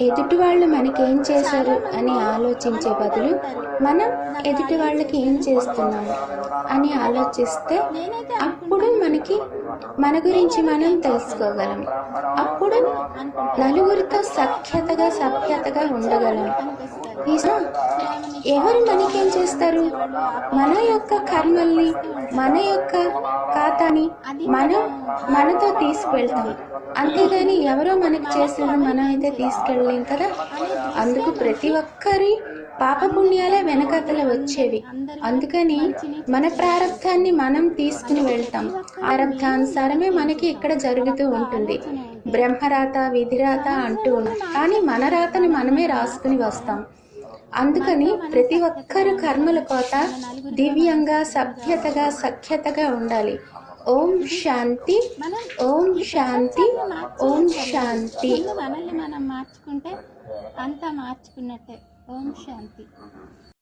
ఎదుటి వాళ్ళు మనకేం చేశారు అని ఆలోచించే బదులు మనం ఎదుటి వాళ్ళకి ఏం చేస్తున్నాం అని ఆలోచిస్తే అప్పుడు మనకి మన గురించి మనం తెలుసుకోగలం. అప్పుడు నలుగురితో సఖ్యతగా సభ్యతగా ఉండగలం. నిజం ఎవరు మనకేం చేస్తారు? మన యొక్క కర్మల్ని మన యొక్క ఖాతాని మనం మనతో తీసుకువెళ్తాం అంతేగాని ఎవరో మనకి చేసిన మనం అయితే తీసుకెళ్ళలేం కదా? అందుకు ప్రతి ఒక్కరి పాపపుణ్యాలే వెనకతల వచ్చేవి. అందుకని మన ప్రారంధాన్ని మనం తీసుకుని వెళ్తాం. ప్రారంధానుసారమే మనకి ఇక్కడ జరుగుతూ ఉంటుంది. బ్రహ్మరాత విధిరాత అంటూ ఉంటాం కానీ మన రాతని మనమే రాసుకుని వస్తాం. అందుకని ప్రతి ఒక్కరు కర్మల కోత దివ్యంగా సభ్యతగా సఖ్యతగా ఉండాలి. ఓం శాంతి ఓం శాంతి ఓం శాంతి. మనల్ని మనం మార్చుకుంటే అంతా మార్చుకున్నట్టే. ఓం శాంతి.